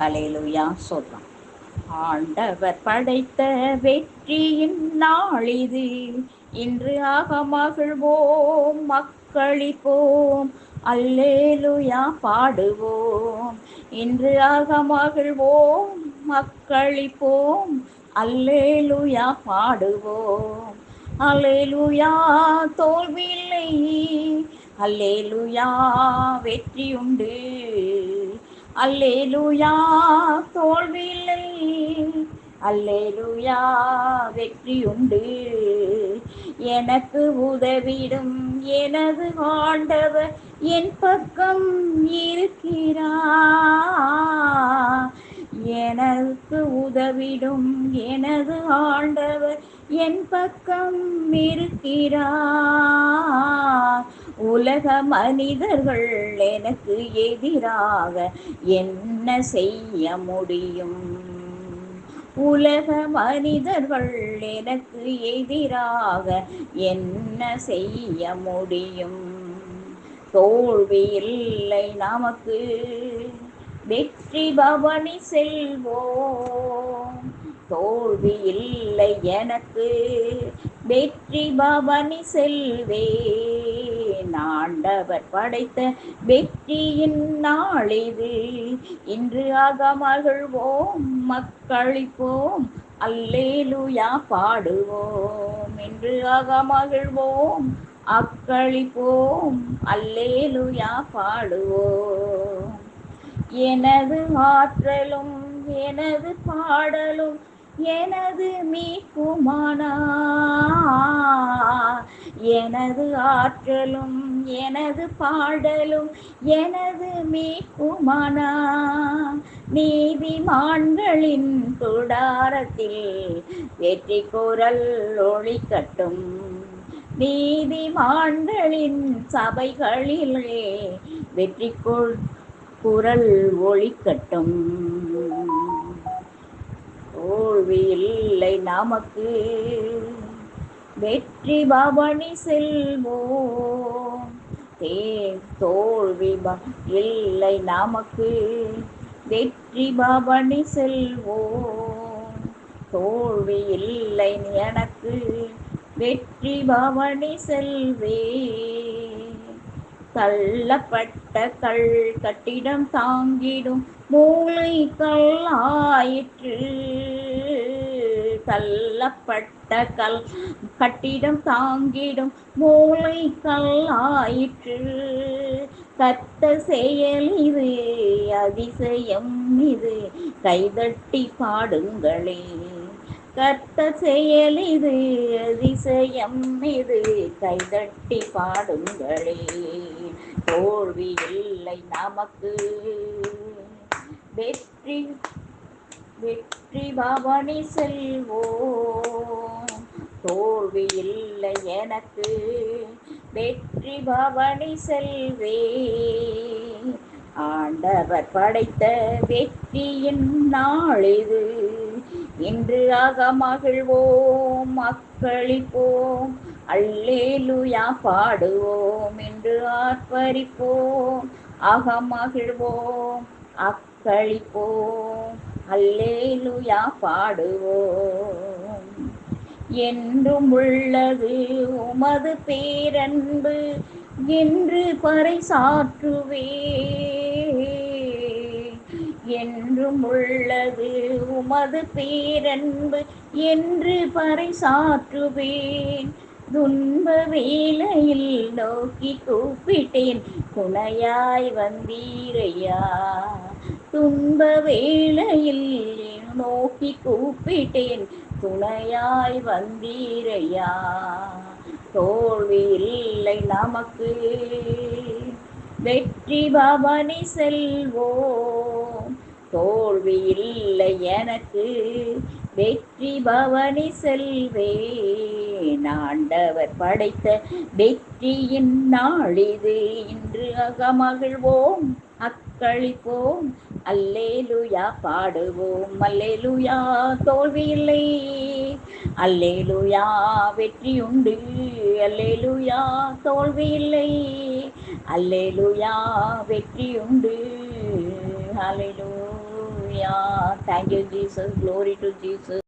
அலையிலுயா சொல்றான். ஆண்டவர் படைத்த வெற்றியின் நாள் இது. இன்று ஆக மகிழ்வோம் மக்களிப்போம் அல்லேலுயா பாடுவோம். இன்று ஆக மகிழ்வோம் மக்களிப்போம் அல்லேலுயா பாடுவோம். அல்லேலுயா தோல்வியில்லை அல்லேலுயா வெற்றியுண்டு. அல்லேலூயா தோல்வியில்லை. அல்லேலுயா வெற்றியுண்டு. எனக்கு உதவிடும் எனது ஆண்டவர் என் பக்கம் இருக்கிறார். எனக்கு உதவிடும். எனது ஆண்டவர் என் பக்கம் இருக்கிறார். உலக மனிதர்கள் எனக்கு எதிராக என்ன செய்ய முடியும்? உலக மனிதர்கள் எனக்கு எதிராக என்ன செய்ய முடியும்? தோல்வி இல்லை நமக்கு. வெற்றி பவனி செல்வோம். தோல்வி இல்லை எனக்கு. வெற்றி பவனி செல்வேன். ஆண்டவர் படைத்த வெற்றியின் நாளிது. இன்று ஆக மகிழ்வோம் மக்களிப்போம் அல்லேலுயா பாடுவோம். இன்று அகமகிழ்வோம் அக்களிப்போம் அல்லேலுயா பாடுவோம். எனது ஆற்றலும் எனது பாடலும் எனது மீட்புமானா? எனது ஆற்றலும் எனது பாடலும் எனது மீட்புமானா? நீதிமான்களின் கூடாரத்தில் வெற்றி குரல் ஒளிக்கட்டும் நீதிமான்களின் சபைகளிலே வெற்றி கொள் குரல் ஒளிக்கட்டும் தோல்வி இல்லை நமக்கு. வெற்றி பவனி செல்வோம். தே தோல்வி இல்லை நமக்கு. வெற்றி பவனி செல்வோம். தோல்வி இல்லை எனக்கு. வெற்றி பவனி செல்வே தள்ளப்பட்ட கல் கட்டிடம் தாங்கிடும் மூளை கல்லாயிற்று. தள்ளப்பட்ட கல் கட்டிடம் தாங்கிடும் மூளை கல்லாயிற்று. கத்த செயல் இது அதிசயம் இது. கைதட்டி பாடுங்களே. கத்த செயல் இது அதிசயம் இது. கைதட்டி பாடுங்களே தோல்வி இல்லை நமக்கு. வெற்றி வெற்றி பவனி செல்வோம். தோல்வி இல்லை எனக்கு. வெற்றி பவனி செல்வே ஆண்டவர் படைத்த வெற்றியின் நாள் இது. என்று அகமகிழ்வோம் மக்களிப்போம் அல்லேலுயா பாடுவோம் என்று ஆர்ப்பரிப்போம் அகமகிழ்வோம் அக்களிப்போம் அல்லேலுயா பாடுவோம். என்றும் உள்ளது உமது பேரன்பு என்று பறைசாற்றுவே. என்றும் உள்ளது உமது பேரன்பு என்று பறைசாற்றுவேன். துன்ப வேலையில் நோக்கி கூப்பிட்டேன். துணையாய் வந்தீரையா? துன்ப வேளையில் நோக்கி கூப்பிட்டேன். துணையாய் வந்தீரையா? தோல்வி இல்லை நமக்கு. வெற்றி பவனி செல்வோம். தோல்வி இல்லை எனக்கு. வெற்றி பவனி செல்வே ஆண்டவர் படைத்த வெற்றியின் நாள் இது. இன்று அகமகிழ்வோம் அக்களிப்போம். அல்லேலுயா பாடுவோம். அல்லேலுயா தோல்வி இல்லை அல்லேலுயா வெற்றி உண்டு அல்லேலுயா தோல்வி இல்லை அல்லேலுயா வெற்றி உண்டு அல்லேலூயா ஹalleluya thank you jesus. Glory to jesus